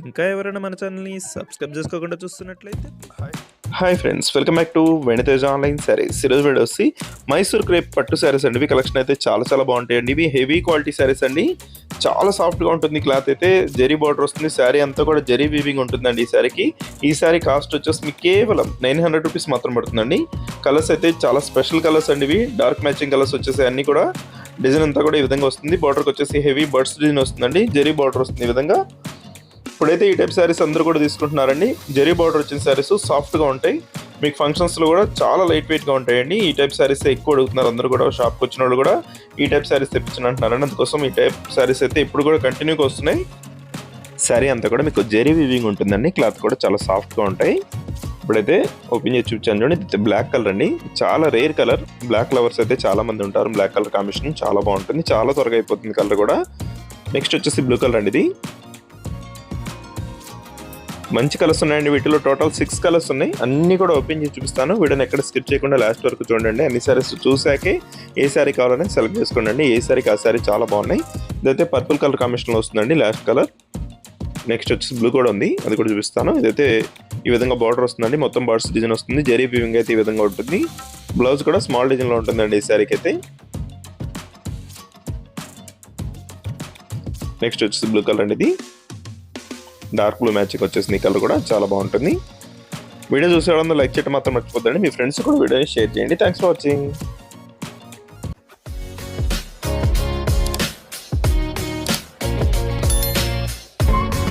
ఇంకా ఎవరైనా మన ఛానల్ని సబ్స్క్రైబ్ చేసుకోకుండా చూస్తున్నట్లయితే hi friends welcome back to వెనితేజ్ online saris ఈరోజు వీడియో వచ్చి మైసూర్ క్రేప్ పట్టు శారీస్ అండి. ఇవి కలెక్షన్ అయితే చాలా చాలా బాగుంటాయండి ఇవి హెవీ క్వాలిటీ శారీస్ అండి. చాలా సాఫ్ట్గా ఉంటుంది. క్లాత్ అయితే జరీ బార్డర్ వస్తుంది. శారీ అంతా కూడా జరీ వీవింగ్ ఉంటుందండి ఈ శారీకి ఈ శారీ కాస్ట్ వచ్చేసి మీకు కేవలం నైన్ హండ్రెడ్ రూపీస్ మాత్రం పడుతుందండి. కలర్స్ అయితే చాలా స్పెషల్ కలర్స్ అండి ఇవి. డార్క్ మ్యాచింగ్ కలర్స్ వచ్చేసి అన్ని కూడా. డిజైన్ అంతా కూడా ఈ విధంగా వస్తుంది. బార్డర్కి వచ్చేసి హెవీ బర్డ్స్ డిజైన్ వస్తుందండి. జరీ బార్డర్ వస్తుంది ఈ విధంగా. ఇప్పుడైతే ఈ టైప్ శారీస్ అందరూ కూడా తీసుకుంటున్నారండి. జరీ బార్డర్ వచ్చిన శారీస్ సాఫ్ట్గా ఉంటాయి. మీకు ఫంక్షన్స్లో కూడా చాలా లైట్ వెయిట్గా ఉంటాయండి. ఈ టైప్ శారీస్ ఎక్కువ అడుగుతున్నారు అందరూ కూడా షాప్కి వచ్చిన వాళ్ళు కూడా ఈ టైప్ శారీస్ తెప్పించిన అంటున్నారండి అందుకోసం ఈ టైప్ శారీస్ అయితే ఇప్పుడు కూడా కంటిన్యూగా వస్తున్నాయి. శారీ అంతా కూడా మీకు జరీ వివింగ్ ఉంటుందండి. క్లాత్ కూడా చాలా సాఫ్ట్గా ఉంటాయి. ఇప్పుడైతే ఓపెన్ చేసి చూపించాను చూడండి. ఇది బ్లాక్ కలర్ అండి. చాలా రేర్ కలర్ బ్లాక్ లవర్స్ అయితే చాలా మంది ఉంటారు. బ్లాక్ కలర్ కాంబినేషన్ చాలా బాగుంటుంది. చాలా త్వరగా అయిపోతుంది కలర్ కూడా. నెక్స్ట్ వచ్చేసి బ్లూ కలర్ అండి ఇది. మంచి కలర్స్ ఉన్నాయండి. వీటిలో టోటల్ సిక్స్ కలర్స్ ఉన్నాయి. అన్ని కూడా ఓపెన్ చేసి చూపిస్తాను. వీడియోని ఎక్కడ స్కిప్ చేయకుండా లాస్ట్ వరకు చూడండి. అన్ని సారీస్ చూసాకే ఏ సారీ కావాలని సెలెక్ట్ చేసుకోండి. ఏ సారీకి ఆ సారీ చాలా బాగున్నాయి. ఇదైతే పర్పుల్ కలర్ కాంబినేషన్లో వస్తుందండి లాస్ట్ కలర్ నెక్స్ట్ వచ్చేసి బ్లూ కూడా ఉంది. అది కూడా చూపిస్తాను. ఇదైతే ఈ విధంగా బార్డర్ వస్తుందండి. మొత్తం బార్డర్స్ డిజైన్ వస్తుంది. జరీ వీవింగ్ అయితే ఈ విధంగా ఉంటుంది. బ్లౌజ్ కూడా స్మాల్ డిజైన్లో ఉంటుందండి ఈ శారీకి అయితే. నెక్స్ట్ వచ్చేసి బ్లూ కలర్ అండి ఇది. డార్క్ బ్లూ మ్యాచ్కి వచ్చేసింది. కలర్ కూడా చాలా బాగుంటుంది. వీడియో చూసేవాళ్ళందరూ లైక్ చేయడం మాత్రం మర్చిపోద్దండి. మీ ఫ్రెండ్స్ కూడా వీడియోని షేర్ చేయండి. Thanks for watching